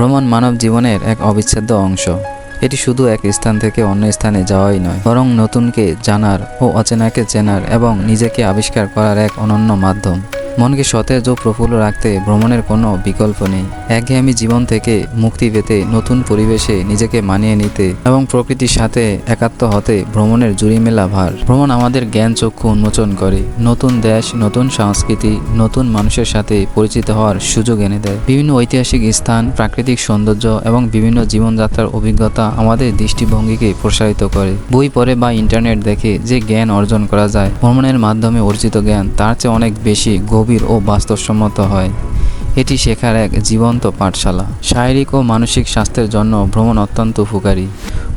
ভ্রমণ মানব জীবনের এক অবিচ্ছেদ্য অংশ। এটি শুধু এক স্থান থেকে অন্য স্থানে যাওয়াই নয়, বরং নতুনকে জানার ও অচেনাকে চেনার এবং নিজেকে আবিষ্কার করার এক অনন্য মাধ্যম। মনকে সতেজ ও প্রফুল্ল রাখতে ভ্রমণের কোনো বিকল্প নেই। একঘেয়েমি জীবন থেকে মুক্তি পেতে নতুন পরিবেশে নিজেকে মানিয়ে নিতে এবং প্রকৃতির সাথে একাত্ম হতে ভ্রমণের জুড়ি মেলা ভার। ভ্রমণ আমাদের জ্ঞান, চক্ষু উন্মোচন করে। নতুন দেশ, নতুন সংস্কৃতি, নতুন মানুষের সাথে পরিচিত হওয়ার সুযোগ এনে দেয়। বিভিন্ন ঐতিহাসিক স্থান, প্রাকৃতিক সৌন্দর্য এবং বিভিন্ন জীবনযাত্রার অভিজ্ঞতা আমাদের দৃষ্টিভঙ্গিকে প্রসারিত করে। বই পড়ে বা ইন্টারনেট দেখে যে জ্ঞান অর্জন করা যায়, ভ্রমণের মাধ্যমে অর্জিত জ্ঞান তার চেয়ে অনেক বেশি গভীর ও বাস্তবসম্মত হয়। এটি শেখার এক জীবন্ত পাঠশালা। শারীরিক ও মানসিক স্বাস্থ্যের জন্য ভ্রমণ অত্যন্ত উপকারী।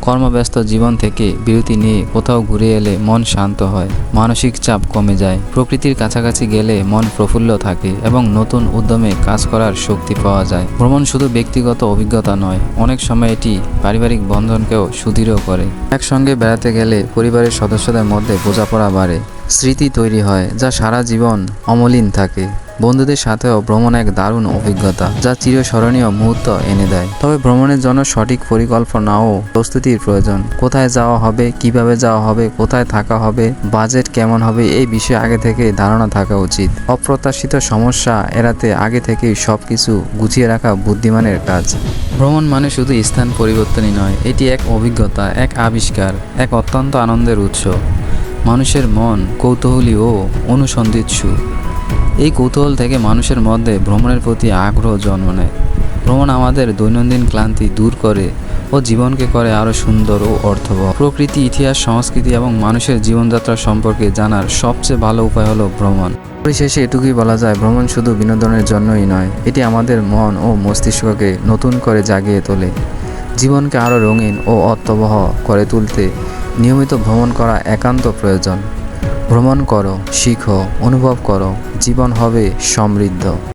কর্মব্যস্ত জীবন থেকে বিরতি নিয়ে কোথাও ঘুরে এলে মন শান্ত হয়, মানসিক চাপ কমে যায়, প্রকৃতির কাছাকাছি গেলে মন প্রফুল্ল থাকে এবং নতুন উদ্যমে কাজ করার শক্তি পাওয়া যায়। ভ্রমণ শুধু ব্যক্তিগত অভিজ্ঞতা নয়, অনেক সময় এটি পারিবারিক বন্ধনকেও সুদৃঢ় করে। একসঙ্গে বেড়াতে গেলে পরিবারের সদস্যদের মধ্যে বোঝাপড়া বাড়ে, স্মৃতি তৈরি হয় যা সারা জীবন অমলিন থাকে। বন্ধুদের সাথেও ভ্রমণ এক দারুণ অভিজ্ঞতা, যা চিরস্মরণীয় মুহূর্ত এনে দেয়। তবে ভ্রমণের জন্য সঠিক পরিকল্পনা ও প্রস্তুতির প্রয়োজন। কোথায় যাওয়া হবে, কীভাবে যাওয়া হবে, কোথায় থাকা হবে, বাজেট কেমন হবে, এই বিষয়ে আগে থেকে ধারণা থাকা উচিত। অপ্রত্যাশিত সমস্যা এড়াতে আগে থেকেই সব কিছু গুছিয়ে রাখা বুদ্ধিমানের কাজ। ভ্রমণ মানে শুধু স্থান পরিবর্তনই নয়, এটি এক অভিজ্ঞতা, এক আবিষ্কার, এক অত্যন্ত আনন্দের উৎস। মানুষের মন কৌতূহলী ও অনুসন্ধিৎসু। এই কৌতূহল থেকে মানুষের মধ্যে ভ্রমণের প্রতি আগ্রহ জন্ম নেয়। ভ্রমণ আমাদের দৈনন্দিন ক্লান্তি দূর করে ও জীবনকে করে আরও সুন্দর ও অর্থবহ। প্রকৃতি, ইতিহাস, সংস্কৃতি এবং মানুষের জীবনযাত্রা সম্পর্কে জানার সবচেয়ে ভালো উপায় হলো ভ্রমণ। পরিশেষে এটুকুই বলা যায়, ভ্রমণ শুধু বিনোদনের জন্যই নয়, এটি আমাদের মন ও মস্তিষ্ককে নতুন করে জাগিয়ে তোলে। জীবনকে আরও রঙিন ও অর্থবহ করে তুলতে নিয়মিত ভ্রমণ করা একান্ত প্রয়োজন। ভ্রমণ করো শিখো অনুভব করো জীবন হবে সমৃদ্ধ।